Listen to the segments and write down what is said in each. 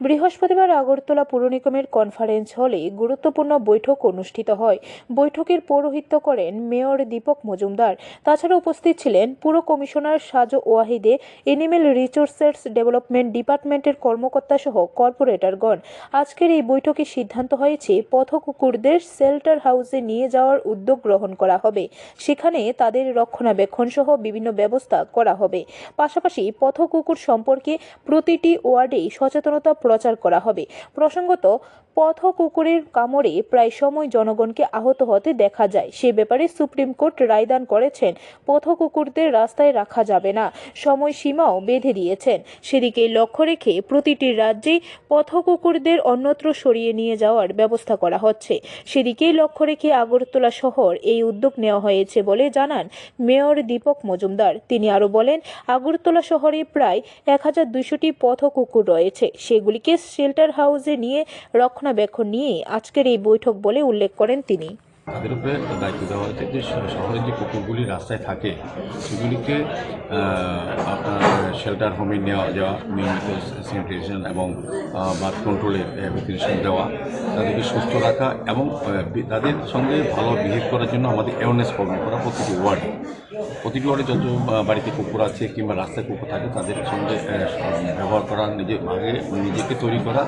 বৃহস্পতিবার আগরতলা পুর নিগমের কনফারেন্স হলে গুরুত্বপূর্ণ বৈঠক অনুষ্ঠিত হয়। বৈঠকের পৌরোহিত্য করেন মেয়র দীপক মজুমদার। তাছাড়া উপস্থিত ছিলেন পুর কমিশনার সাজু ওয়াহিদে এনিমেল রিসোর্সেস ডেভেলপমেন্ট ডিপার্টমেন্টের কর্মকর্তা সহ কর্পোরেটরগণ আজকের এই বৈঠকে সিদ্ধান্ত হয়েছে পথ কুকুরদের শেল্টার হাউসে নিয়ে যাওয়ার উদ্যোগ গ্রহণ করা হবে। সেখানে তাদের রক্ষণাবেক্ষণ সহ বিভিন্ন ব্যবস্থা করা হবে। পাশাপাশি পথ কুকুর সম্পর্কে প্রতিটি ওয়ার্ডেই সচেতনতা প্রচার করা হবে। প্রসঙ্গত পথ কুকুরের কামড়ে প্রায় সময় জনগণকে আহত হতে দেখা যায়। সে ব্যাপারে সুপ্রিম কোর্ট রায়দান করেছেন পথ কুকুরদের রাস্তায় রাখা যাবে না, সময়সীমাও বেঁধে দিয়েছেন। সেদিকে লক্ষ্য রেখে প্রতিটি রাজ্যেই পথ কুকুরদের অন্যত্র সরিয়ে নিয়ে যাওয়ার ব্যবস্থা করা হচ্ছে। সেদিকেই লক্ষ্য রেখে আগরতলা শহর এই উদ্যোগ নেওয়া হয়েছে বলে জানান মেয়র দীপক মজুমদার। তিনি আরও বলেন, আগরতলা শহরে প্রায় এক হাজার দুইশোটি পথ কুকুর রয়েছে সেগুলিকে শেল্টার হাউসে নিয়ে রক্ষণাবেক্ষণ নিয়ে আজকের এই বৈঠক বলে উল্লেখ করেন তিনি। তাদের উপরে দায়িত্ব দেওয়া হয়েছে যে শহরের যে কুকুরগুলি রাস্তায় থাকে, সেগুলিকে আপনার শেল্টার হোমে নেওয়া, যাওয়া, নিয়মিত স্যানিটেশন এবং বার্থ কন্ট্রোলের ভ্যাকসিনেশন দেওয়া, তাদেরকে সুস্থ রাখা এবং তাদের সঙ্গে ভালো বিহেভ করার জন্য আমাদের অ্যাওয়ারনেস প্রবলেম করা প্রতিটি ওয়ার্ডে প্রতিটি ওয়ার্ডে যত বাড়িতে কুকুর আছে কিংবা রাস্তায় কুকুর থাকে, তাদের সঙ্গে ব্যবহার করা, নিজে আগে নিজেকে তৈরি করা,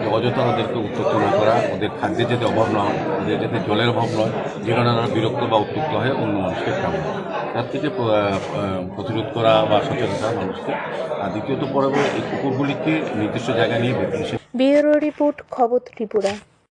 যে অযথা ওদেরকে উত্তপ্ত না করা, ওদের খাদ্যের যাতে অভাব না হয়, ওদের যাতে জলের অভাব নয় যে কারণে তারা বিরক্ত বা উত্তপ্ত হয় অন্য মানুষকে খাবে তার থেকে প্রতিরোধ করা বা সচেতনতা মানুষকে। আর দ্বিতীয়ত পর্ব এই কুকুরগুলিকে নির্দিষ্ট জায়গা নিয়ে বেরিয়েছে ব্যুরো রিপোর্ট, খবর ত্রিপুরা।